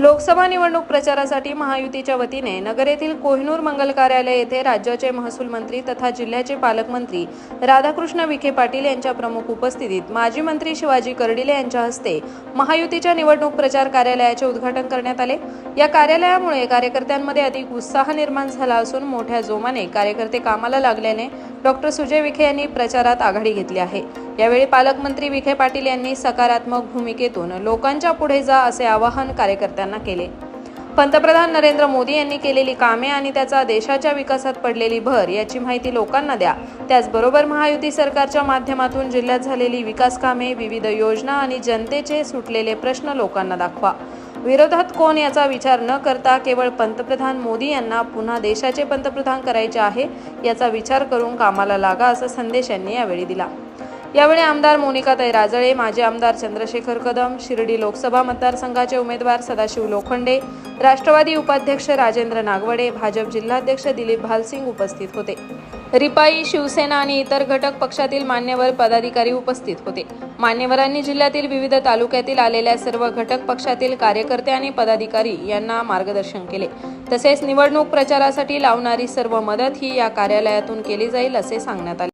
लोकसभा निवडणूक प्रचारासाठी महायुतीच्या वतीने नगर येथील कोहिनूर मंगल कार्यालय येथे राज्याचे महसूल मंत्री तथा जिल्ह्याचे पालकमंत्री राधाकृष्ण विखे पाटील यांच्या प्रमुख उपस्थितीत माजी मंत्री शिवाजी कर्डिले यांच्या हस्ते महायुतीच्या निवडणूक प्रचार कार्यालयाचे उद्घाटन करण्यात आले. या कार्यालयामुळे कार्यकर्त्यांमध्ये अधिक उत्साह निर्माण झाला असून मोठ्या जोमाने कार्यकर्ते कामाला लागल्याने डॉक्टर सुजय विखे यांनी प्रचारात आघाडी घेतली आहे. यावेळी पालकमंत्री विखे पाटील यांनी सकारात्मक भूमिकेतून लोकांच्या पुढे जा असे आवाहन कार्यकर्त्यांना केले. पंतप्रधान नरेंद्र मोदी यांनी केलेली कामे आणि त्याचा देशाच्या विकासात पडलेली भर याची माहिती लोकांना द्या. त्याचबरोबर महायुती सरकारच्या माध्यमातून जिल्ह्यात झालेली विकास कामे विविध योजना आणि जनतेचे सुटलेले प्रश्न लोकांना दाखवा. विरोधात कोण याचा विचार न करता केवळ पंतप्रधान मोदी यांना पुन्हा देशाचे पंतप्रधान करायचे आहे याचा विचार करून कामाला लागा असा संदेश यांनी यावेळी दिला. यावेळी आमदार मोनिकाताई राजळे माजी आमदार चंद्रशेखर कदम शिर्डी लोकसभा मतदारसंघाचे उमेदवार सदाशिव लोखंडे राष्ट्रवादी उपाध्यक्ष राजेंद्र नागवडे भाजप जिल्हाध्यक्ष दिलीप भालसिंग उपस्थित होते. रिपाई शिवसेना आणि इतर घटक पक्षातील मान्यवर पदाधिकारी उपस्थित होते. मान्यवरांनी जिल्ह्यातील विविध तालुक्यातील आलेल्या सर्व घटक पक्षातील कार्यकर्ते आणि पदाधिकारी यांना मार्गदर्शन केले. तसेच निवडणूक प्रचारासाठी लावणारी सर्व मदत ही या कार्यालयातून केली जाईल असे सांगण्यात आले.